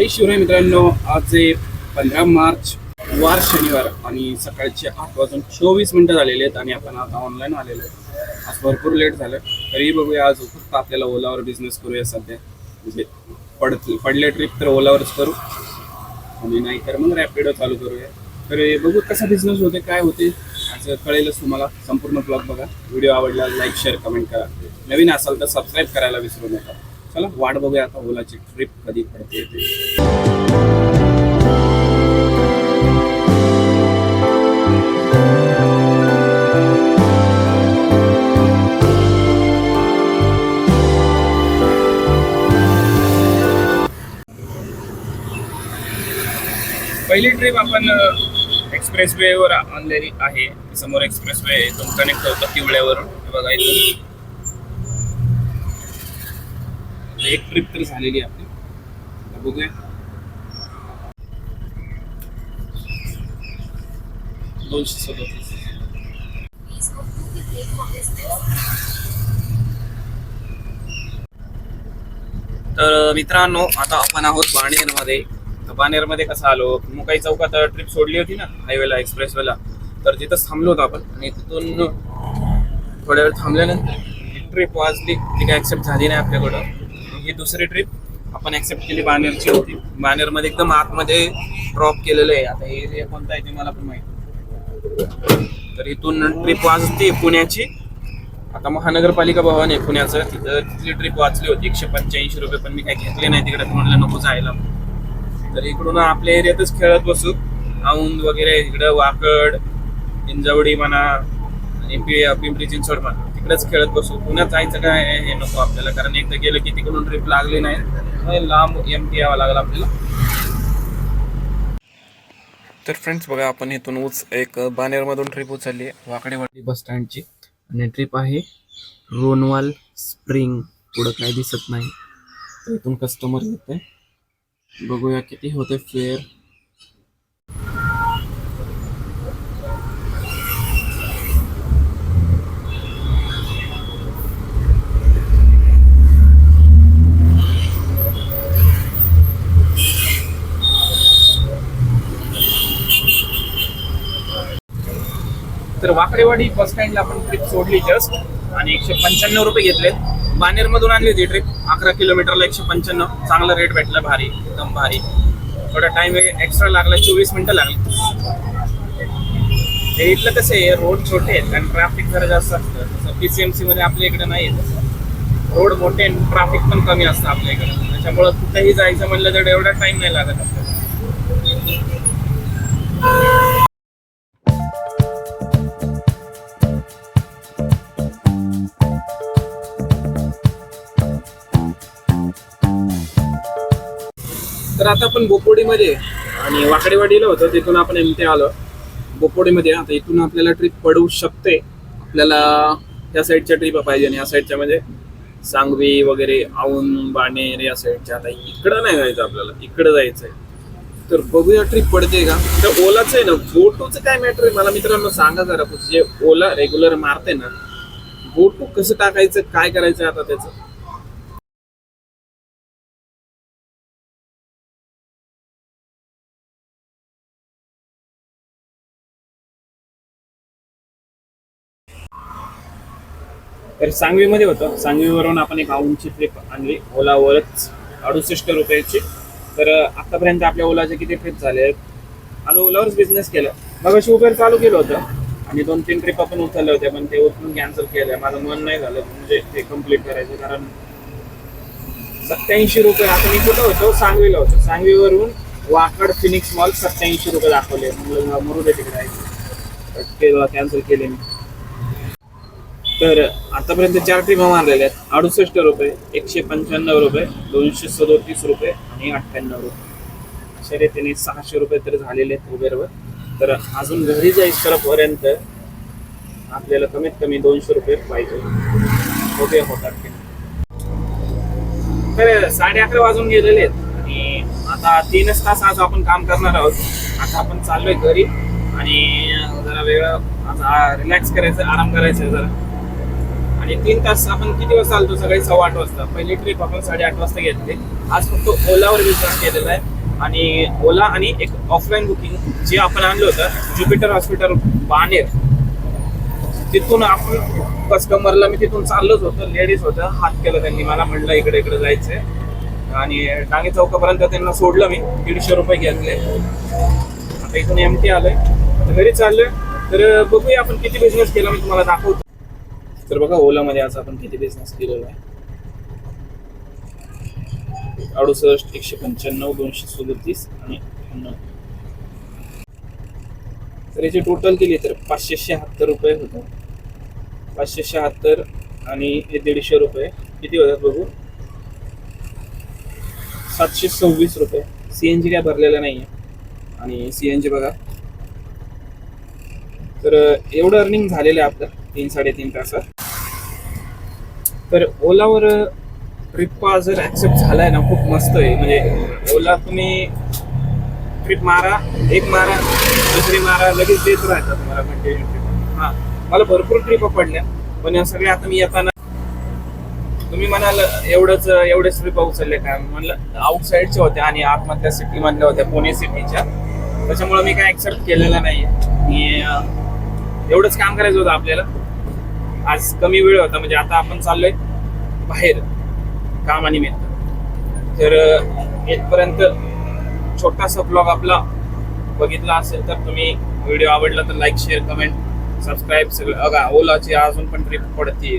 जय शिवराय मित्रांनो आज आहे पंधरा मार्च वार शनिवार आणि सकाळचे आठ वाजून चोवीस मिनिटं झालेले आहेत आणि आपण आता ऑनलाईन आलेलो आहे आज भरपूर लेट झालं. तरी बघूया आज फक्त आपल्याला ओलावर बिझनेस करूया सध्या. म्हणजे पड पडले ट्रिप तर ओलावरच करू. आणि नाहीतर मग रॅपिडो चालू करूया. तर हे बघू कसा बिझनेस होते काय होते असं कळेलच तुम्हाला. संपूर्ण ब्लॉग बघा. व्हिडिओ आवडला लाईक शेअर कमेंट करा. नवीन असाल तर सबस्क्राईब करायला विसरू नका. चला वाट बघूया आता ओलाची ट्रिप कधी पडते ते. पहिली ट्रिप आपण एक्सप्रेस वेवर आणलेली आहे. समोर एक्सप्रेस वे इथून कनेक्ट होतं किवळ्यावरून. हे बघा इथून. एक ट्रिप तर झालेली आपली. बघूया. दोनशे सदोतीस. तर मित्रांनो आता आपण आहोत बाणेरमध्ये. तर बाणेरमध्ये कसं आलो? मुकाई चौकात ट्रिप सोडली होती ना हायवेला एक्सप्रेसवेला तर तिथंच थांबलो होतो आपण. आणि तिथून थोड्या वेळ थांबल्यानंतर ट्रिप वाजली. ती काय ऍक्सेप्ट झाली नाही आपल्याकडं. ही दुसरी ट्रिप आपण ऍक्सेप्ट केली बानेरची होती. बानेरमध्ये एकदम आतमध्ये ड्रॉप केलेलं आहे. आता एरिया कोणता आहे ते मला पण माहिती तर इथून ट्रिप वाजते पुण्याची. आता महानगरपालिका भवन आहे पुण्याचं. तिथं तिथली ट्रिप वाचली होती. एकशे पंच्याऐंशी रुपये पण मी काही घेतले नाही तिकडे. म्हणलं नको जायला. तर इकडून आपल्या एरियातच खेळत बसू. औंद वगैरे इकडं वाकड इंजवडी म्हणा आणि पिंपरी चिंचवड म्हणा. तिकडेच खेळत बसू. पुण्यात जायचं काय हे नको आपल्याला. कारण एकदा गेलं की तिकडून ट्रिप लागली नाही. लांब एम टी यावं लागलं आपल्याला. तर फ्रेंड्स बघा आपण इथून उच एक बानेरमधून ट्रिप उचलली आहे. वाकडेवाडी बस स्टँडची आणि ट्रिप आहे रोनवाल स्प्रिंग पुढं काही दिसत नाही. तर इथून कस्टमर येत आहे बघूया किती होते फेअर तर वाकडेवाडी बस स्टँडला आपण ट्रिप सोडली जस्ट आणि एकशे पंच्याण्णव रुपये घेतले बानेरमधून आणली होती ट्रिप अकरा किलोमीटरला एकशे पंच्याण्णव. चांगला रेट भेटला भारी. एकदम भारी. थोडा टाइम एक्स्ट्रा लागला. चोवीस मिनटं लागली. हे इथलं कसं आहे रोड छोटे आहेत आणि ट्रॅफिक जरा जास्त असतं. तसं पी सी एम सीमध्ये आपल्या इकडे नाही रोड मोठे ट्रॅफिक पण कमी असतं आपल्या इकडे. त्याच्यामुळं कुठेही जायचं म्हणलं तर एवढा टाइम नाही लागत तर आता आपण बोपोडीमध्ये आणि वाकडेवाडीला होतो तिथून आपण एमटे आलो. बोपोडीमध्ये आता इथून आपल्याला ट्रिप पडू शकते. आपल्याला या साईडच्या ट्रिप पाहिजे आणि या साईडच्या म्हणजे सांगवी वगैरे औंध बाणेर या साईडच्या आता इकडं नाही जायचं आपल्याला इकडं जायचंय. तर बघूया ट्रिप पडते का? तर ओलाचं आहे ना गोटूचं काय मॅटर आहे? मला मित्रांनो सांगा जरा जे ओला रेग्युलर मारते ना गोटू कसं टाकायचं काय करायचं आता त्याचं? तर सांगवीमध्ये होतं. सांगवीवरून आपण एक औंधची ट्रिप आणली. ओलावरच अडुसष्ट रुपयाची. तर आतापर्यंत आपल्या ओलाचे किती ट्रिप झाले आहेत? आज ओलावरच बिझनेस केलं. मग उबेर चालू केलं होतं. आणि दोन तीन ट्रिप आपण उचलल्या होत्या पण ते उचलून कॅन्सल केलं माझं मन नाही झालं म्हणजे ते कंप्लीट करायचं. कारण सत्याऐंशी रुपये आता मी कुठं होतो सांगवीला होतो. सांगवीवरून वाकड फिनिक्स मॉल सत्याऐंशी रुपये दाखवले. म्हणलं मरू दे तिकडे. कॅन्सल केले मी. तर आतापर्यंत चार टीमा मारलेल्या आहेत. अडुसष्ट रुपये एकशे पंच्याण्णव रुपये दोनशे सदोतीस रुपये आणि अठ्ठ्याण्णव रुपये. अशा रीतीने सहाशे रुपये तर झालेले आहेत उबेरवर. तर अजून घरी जाईपर्यंत आपल्याला कमीत कमी दोनशे रुपये पाहिजे. उभे होतात तर साडे अकरा वाजून गेलेले आहेत आणि आता तीनच तास आज आपण काम करणार आहोत. आता आपण चाललोय घरी आणि जरा वेगळं आता रिलॅक्स करायचं आराम करायचं जरा. आणि तीन तास आपण किती वाजता आलतो? सकाळी सव्वा आठ वाजता. पहिली ट्रिप आपण साडेआठ वाजता घेतली. आज फक्त ओलावर बिझनेस केलेला आहे. आणि ओला आणि एक ऑफलाईन बुकिंग जे आपण आणलं होतं ज्युपिटर हॉस्पिटल बाणेर तिथून आपण कस्टमरला मी तिथून चाललोच होतं. लेडीज होतं. हात केलं त्यांनी मला म्हणलं इकडे इकडे जायचंय. आणि डांगे चौकापर्यंत त्यांना सोडलं मी. दीडशे रुपये घेतले. आता इथून एम टी आलोय. घरी चाललोय. तर बघूया आपण किती बिझनेस केला मी तुम्हाला दाखवतो. तर बघा ओलामध्ये आज आपण किती बिझनेस केलेला आहे. अडुसष्ट एकशे पंच्याण्णव दोनशे सदतीस आणि तर याची टोटल केली तर पाचशे शहात्तर रुपये होतं. पाचशे शहात्तर आणि हे दीडशे रुपये. किती होतात बघू? सातशे सव्वीस रुपये. सी एन जी काय भरलेलं नाही आहे आणि सी एन जी बघा. तर एवढं अर्निंग झालेलं आहे आपलं. तीन साडेतीन तासात. तर ओलावर ट्रिप जर ॲक्सेप्ट झालाय ना खूप मस्त आहे. म्हणजे ओला तुम्ही ट्रिप मारा एक मारा दुसरी मारा लगेच देत राहतात तुम्हाला कंटिन्यू ट्रिप हां मला भरपूर ट्रिप पडल्या पण या सगळ्या आता मी येताना तुम्ही म्हणाल एवढंच एवढेच ट्रिप उचलले काय म्हणलं आउटसाईडच्या होत्या आणि आतमधल्या सिटीमधल्या होत्या पुणे सिटीच्या त्याच्यामुळे मी काय ॲक्सेप्ट केलेलं नाही मी एवढंच काम करायचं होतं आपल्याला. आज कमी वेळ होता म्हणजे आता आपण चाललोय बाहेर कामानिमित्त तर अं, इथपर्यंत छोटासा ब्लॉग आपला बघितला असेल तर तुम्ही व्हिडिओ आवडला तर लाईक शेअर कमेंट सबस्क्राईब सगळं. अगा ओलाची अजून पण ट्रिप पडते